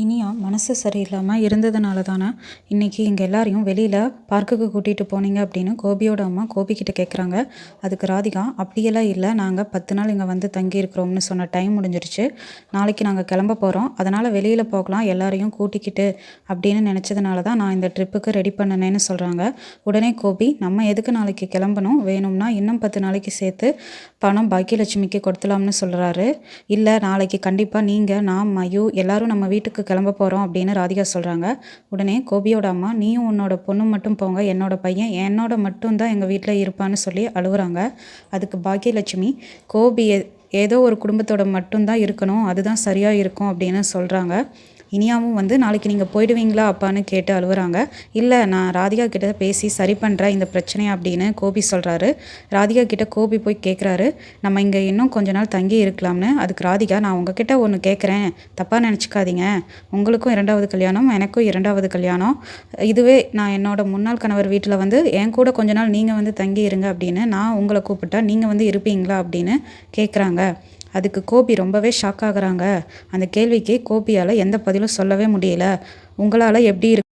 இனியா மனசு சரியில்லாமல் இருந்ததுனால தானே இன்றைக்கி இங்கே எல்லாரையும் வெளியில் பார்க்குக்கு கூட்டிகிட்டு போனீங்க அப்படின்னு கோபியோட அம்மா கோபிக்கிட்ட கேட்குறாங்க அதுக்கு ராதிகா அப்படியெல்லாம் இல்லை. நாங்கள் பத்து நாள் இங்கே வந்து தங்கியிருக்கிறோம்னு சொன்ன டைம் முடிஞ்சிருச்சு. நாளைக்கு நாங்கள் கிளம்ப போகிறோம் அதனால் வெளியில் போகலாம். எல்லாரையும் கூட்டிக்கிட்டு அப்படின்னு நினச்சதுனால தான் நான் இந்த ட்ரிப்புக்கு ரெடி பண்ணினேன்னு சொல்கிறாங்க உடனே கோபி நம்ம எதுக்கு நாளைக்கு கிளம்பணும்? வேணும்னா இன்னும் பத்து நாளைக்கு சேர்த்து பணம் பாக்கியலட்சுமிக்கு கொடுத்துலாம்னு சொல்கிறாரு இல்லை நாளைக்கு கண்டிப்பாக நீங்கள் நான் மயு எல்லாரும் நம்ம வீட்டுக்கு கிளம்ப போகிறோம் அப்படின்னு ராதிகா சொல்கிறாங்க உடனே கோபியோட அம்மா நீயும் உன்னோட பொண்ணு மட்டும் போங்க. என்னோட பையன் என்னோட மட்டும்தான் எங்கள் வீட்டில் இருப்பான்னு சொல்லி அழுகுறாங்க. அதுக்கு பாக்கியலட்சுமி கோபி ஏதோ ஒரு குடும்பத்தோட மட்டும்தான் இருக்கணும். அதுதான் சரியாக இருக்கும் அப்படின்னு சொல்கிறாங்க இனியாவும் வந்து நாளைக்கு நீங்கள் போயிடுவீங்களா அப்பான்னு கேட்டு அழுகுறாங்க இல்லை நான் ராதிகா கிட்ட பேசி சரி பண்ணுறேன் இந்த பிரச்சனையை அப்படின்னு கோபி சொல்கிறாரு ராதிகா கிட்ட கோபி போய் கேட்குறாரு நம்ம இங்கே இன்னும் கொஞ்ச நாள் தங்கி இருக்கலாம்னு அதுக்கு ராதிகா நான் உங்ககிட்ட ஒன்று கேட்குறேன் தப்பாக நினச்சிக்காதீங்க. உங்களுக்கும் இரண்டாவது கல்யாணம் எனக்கும் இரண்டாவது கல்யாணம். இதுவே நான் என்னோட முன்னாள் கணவர் வீட்டில் வந்து என் கூட கொஞ்ச நாள் நீங்கள் வந்து தங்கி இருங்க அப்படின்னு நான் உங்களை கூப்பிட்டா நீங்கள் வந்து இருப்பீங்களா அப்படின்னு கேட்குறாங்க அதுக்கு கோபி ரொம்பவே ஷாக் ஆகுறாங்க. அந்த கேள்விக்கு கோபியால் எந்த பதிலும் சொல்லவே முடியல. உங்களால் எப்படி இருக்கு